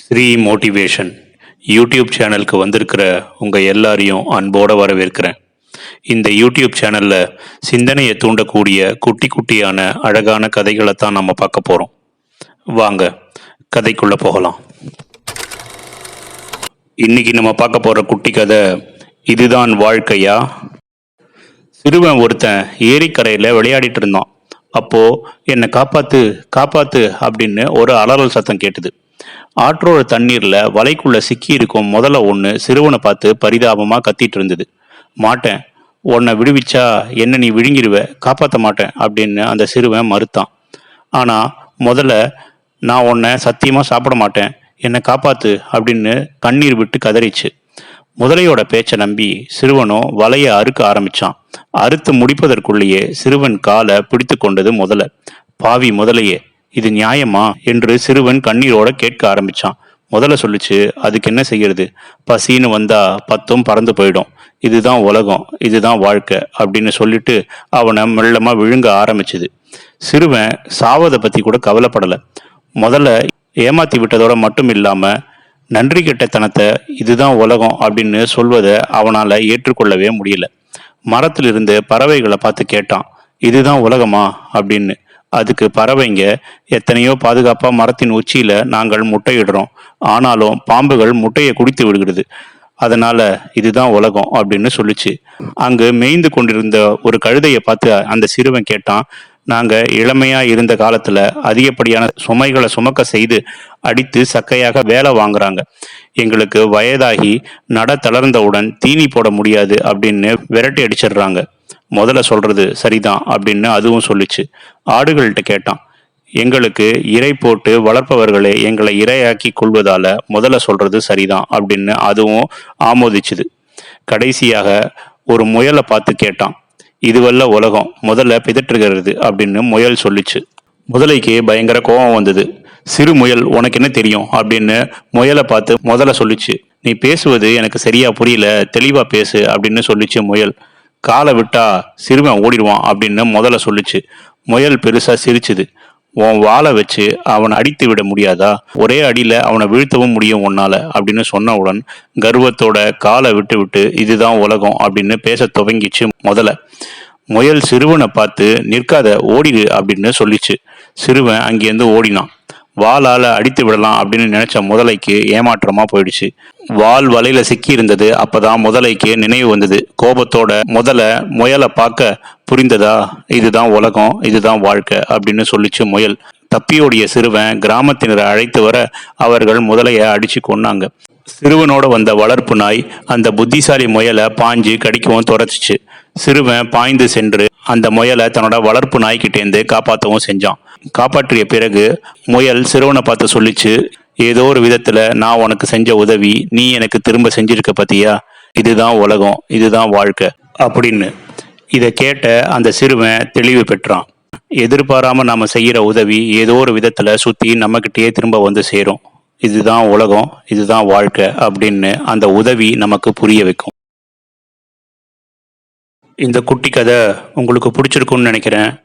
Sri motivation YouTube சேனலுக்கு வந்திருக்கிற உங்கள் எல்லாரையும் அன்போடு வரவேற்கிறேன். இந்த யூடியூப் சேனலில் சிந்தனையை தூண்டக்கூடிய குட்டி குட்டியான அழகான கதைகளை தான் நம்ம பார்க்க போகிறோம் வாங்க கதைக்குள்ளே போகலாம். இன்னைக்கு நம்ம பார்க்க போகிற குட்டி கதை இதுதான் வாழ்க்கையா? சிறுவன் ஒருத்தன் ஏரிக்கரையில் விளையாடிட்டு இருந்தான். அப்போ என்னை காப்பாற்று காப்பாற்று அப்படின்னு ஒரு அலறல் சத்தம் கேட்டுது. ஆற்றோட தண்ணீர்ல வலைக்குள்ள சிக்கி இருக்கும் முதல்ல ஒன்று சிறுவனை பார்த்து பரிதாபமா கத்திட்டு இருந்தது. மாட்டேன். உன்னை விடுவிச்சா என்ன நீ விழுங்கிடுவ காப்பாற்ற மாட்டேன் அப்படின்னு அந்த சிறுவன் மறுத்தான். ஆனா முதல்ல நான் உன்னை சத்தியமா சாப்பிட மாட்டேன். என்னை காப்பாத்து அப்படின்னு கண்ணீர் விட்டு கதறிச்சு. முதலையோட பேச்சை நம்பி சிறுவனும் வலையை அறுக்க ஆரம்பிச்சான். அறுத்து முடிப்பதற்குள்ளேயே சிறுவன் காலை பிடித்து கொண்டது முதல. பாவி முதலையே இது நியாயமா? என்று சிறுவன் கண்ணீரோட கேட்க ஆரம்பிச்சான். முதல்ல சொல்லிச்சு அதுக்கு என்ன செய்யறது? பசின்னு வந்தா பத்தும் பறந்து போயிடும். இதுதான் உலகம் இதுதான் வாழ்க்கை அப்படின்னு சொல்லிட்டு அவனை மெல்லமா விழுங்க ஆரம்பிச்சுது. சிறுவன் சாவதை பத்தி கூட கவலைப்படலை. முதல்ல ஏமாத்தி விட்டதோட மட்டும் இல்லாம நன்றி கெட்டத்தனத்தை இதுதான் உலகம் அப்படின்னு சொல்வதை அவனால ஏற்றுக்கொள்ளவே முடியல. மரத்திலிருந்து பறவைகளை பார்த்து கேட்டான் இதுதான் உலகமா? அப்படின்னு. அதுக்கு பறவைங்க எத்தனையோ பாதுகாப்பா மரத்தின் உச்சியில நாங்கள் முட்டையிடுறோம். ஆனாலும் பாம்புகள் முட்டையை குடித்து விடுகிறது. அதனால இதுதான் உலகம் அப்படின்னு சொல்லுச்சு. அங்கு மேய்ந்து கொண்டிருந்த ஒரு கழுதையை பார்த்து அந்த சிறுவன் கேட்டான் நாங்க இளமையா இருந்த காலத்துல அதிகப்படியான சுமைகளை சுமக்க செய்து அடித்து சக்கையாக வேலை வாங்குறாங்க. எங்களுக்கு வயதாகி நட தளர்ந்தவுடன் தீனி போட முடியாது அப்படின்னு விரட்டி அடிச்சிடுறாங்க. முதல்ல சொல்றது சரிதான் அப்படின்னு அதுவும் சொல்லிச்சு. ஆடுகள்கிட்ட கேட்டான். எங்களுக்கு இறை போட்டு வளர்ப்பவர்களே எங்களை இரையாக்கி கொள்வதால முதல்ல சொல்றது சரிதான் அப்படின்னு அதுவும் ஆமோதிச்சுது. கடைசியாக ஒரு முயலை பார்த்து கேட்டான். இதுவல்ல உலகம் முதல்ல பிதற்றுகிறது அப்படின்னு முயல் சொல்லுச்சு. முதலைக்கு பயங்கர கோபம் வந்தது. சிறு முயல் உனக்கு என்ன தெரியும் அப்படின்னு முயலை பார்த்து முதல்ல சொல்லுச்சு. நீ பேசுவது எனக்கு சரியா புரியல தெளிவா பேசு அப்படின்னு சொல்லிச்சு முயல். காலை விட்டா சிறுவன் ஓடிடுவான் அப்படின்னு முதல்ல சொல்லுச்சு. முயல் பெருசா சிரிச்சுது. உன் வாளை வச்சு அவனை அடித்து விட முடியாதா? ஒரே அடியில் அவனை வீழ்த்தவும் முடியும் உன்னால அப்படின்னு சொன்னவுடன் கர்வத்தோட காலை விட்டு விட்டு இதுதான் உலகம் அப்படின்னு பேச துவங்கிச்சு முதல்ல. முயல் சிறுவனை பார்த்து நிற்காத ஓடிடு அப்படின்னு சொல்லிச்சு. சிறுவன் அங்கேருந்து ஓடினான். வாளால் அடித்து விடலாம் அப்படின்னு நினச்ச முதலைக்கு ஏமாற்றமாக போயிடுச்சு. வால் வலையில் சிக்கி இருந்தது அப்பதான் முதலைக்கு நினைவு வந்தது. கோபத்தோட முதல முயலை பார்க்க புரிந்ததா? இதுதான் உலகம் இதுதான் வாழ்க்கை அப்படின்னு சொல்லிச்சு முயல். தப்பியோடைய சிறுவன் கிராமத்தினரை அழைத்து வர அவர்கள் முதலையை அடிச்சு கொன்னாங்க. சிறுவனோட வந்த வளர்ப்பு நாய் அந்த புத்திசாலி முயலை பாஞ்சு கடிக்கவும் துரத்துச்சு. சிறுவன் பாய்ந்து சென்று அந்த முயலை தன்னோட வளர்ப்பு நாய்கிட்டேருந்து காப்பாற்றவும் செஞ்சான். காப்பாற்றிய பிறகு முயல் சிறுவனை பார்த்து சொல்லிச்சு ஏதோ ஒரு விதத்துல நான் உனக்கு செஞ்ச உதவி நீ எனக்கு திரும்ப செஞ்சிருக்க பத்தியா? இதுதான் உலகம் இதுதான் வாழ்க்கை. அப்படின்னு இதை கேட்ட அந்த சிறுவன் தெளிவு பெற்றான். எதிர்பாராம நாம செய்யற உதவி ஏதோ ஒரு விதத்துல சுத்தி நம்மகிட்டயே திரும்ப வந்து சேரும். இதுதான் உலகம் இதுதான் வாழ்க்கை அப்படின்னு அந்த உதவி நமக்கு புரிய வைக்கும். இந்த குட்டி கதை உங்களுக்கு பிடிச்சிருக்கும்னு நினைக்கிறேன்.